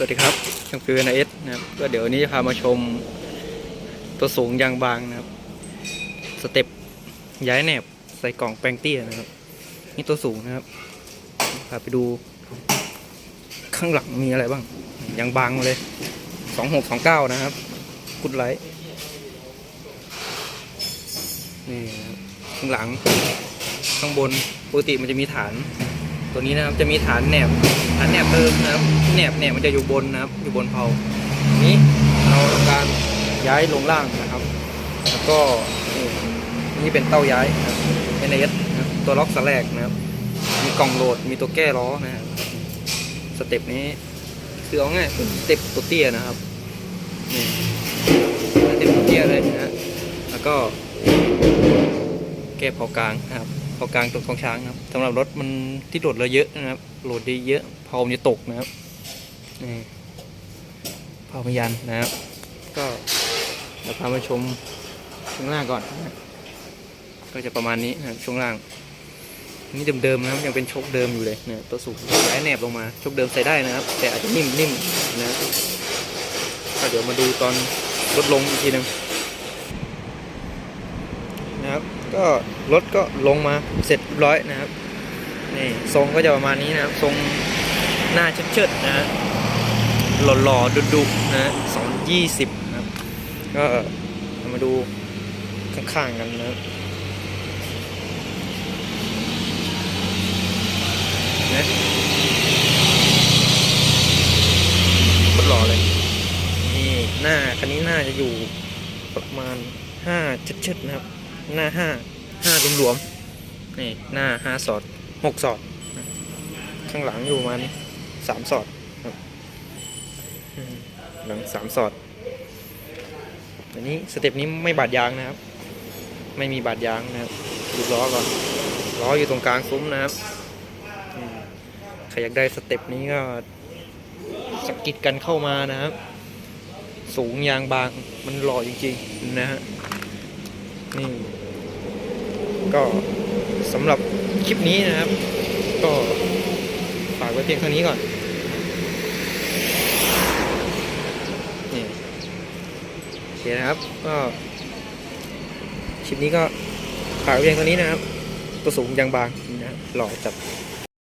สวัสดีครับช่างฟิวเอเอสนะครับก็เดี๋ยวนี้จะพามาชมตัวสูงยางบางนะครับ สเต็ปย้ายแหนบใส่กล่องแปลงเตี้ยนะครับ นี่ตัวสูงนะครับพาไปดูข้างหลังมีอะไรบ้างยางบางเลยสองหกสองเก้านะครับกุดไลท์นี่ครับข้างหลังข้างบนปกติมันจะมีฐาน ตัวนี้นะครับจะมีฐานแหนบฐานแหนบเติมนะครับแหนบแหนบมันจะอยู่บนนะครับ อยู่บนเพลานี้เราทำการย้ายลงล่างนะครับ แล้วก็นี่เป็นเต้าย้ายนะครับ NS นะตัวล็อกสแลกนะครับ มีกล่องโหลดมีตัวแก้ล้อนะครับสเต็ปนี้คือเอาง่ายสเต็ปตัวเตี้ยนะครับนี่สเต็ปตัวเตี้ยเลยนะแล้วก็แก้เผากลางนะครับ เผากลางตรงท้องช้างนะครับสำหรับรถมันที่โหลดเราเยอะนะครับโหลดดีเยอะเผามันจะตกนะครับนี่เผาพยันนะครับ ก็เดี๋ยวพามาชมช่วงล่างก่อนนะก็จะประมาณนี้นะช่วงล่าง นี่เดิมๆนะครับยังเป็นชกเดิมอยู่เลยเนี่ยตัวสูงย้แหนบลงมาชกเดิมใส่ได้นะครับ แต่อาจจะนิ่มๆนะก็เดี๋ยวมาดูตอนลดลงอีกทีหนึง นะครับ ก็รถก็ลงมาเสร็จร้อยนะครับนี่ทรงก็จะประมาณนี้นะครับ ทรงหน้าเชิดๆนะฮะหล่อๆดุๆนะสองยี่สิบนะครับ ก็มาดูข้างๆกันนะครับนะโคตรหล่อเลย นี่หน้าคันนี้หน้าจะอยู่ประมาณห้าเชิดๆนะครับ หน้าห้าห้ารวมๆนี่หน้าห้าสอดหกสอด ข้างหลังอยู่มันสามสอดหลังสามสอดอันนี้สเต็ปนี้ไม่บาดยางนะครับ ไม่มีบาดยางนะครับดูล้อก่อนล้ออยู่ตรงกลางซุ้มนะครับใครอยากได้สเต็ปนี้ก็สกกิดกันเข้ามานะครับ สูงยางบางมันหล่อจริงๆนะฮะนี่ ก็สำหรับคลิปนี้นะครับ ก็ฝากไว้เพียงเท่านี้ก่อนนี่โอเคนะครับก็คลิปนี้ก็ฝากไว้เพียงเท่านี้นะครับ ตัวสูงยางบางนะหล่อจัด